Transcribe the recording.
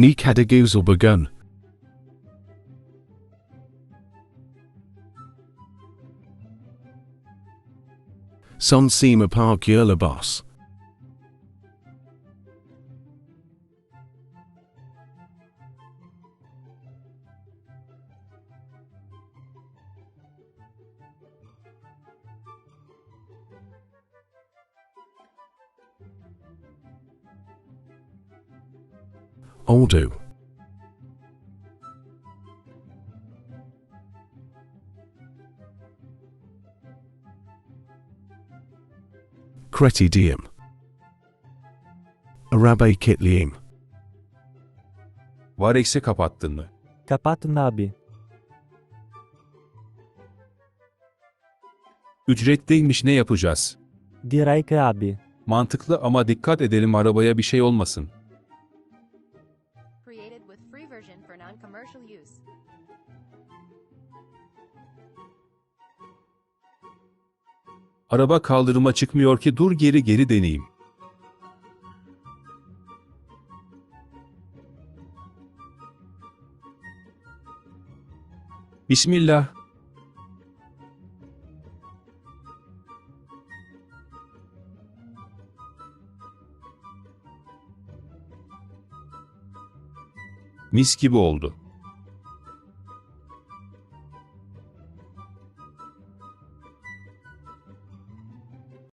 Ni had begun. Son sima a park boss. Oldu. Creti diem. Arabe kitliim. Varex'i kapattın mı? Kapattın abi. Ücretliymiş ne yapacağız? Direkt abi. Mantıklı ama dikkat edelim arabaya bir şey olmasın. Version for non-commercial use. Araba kaldırıma çıkmıyor ki dur geri geri deneyeyim. Bismillah. Mis gibi oldu.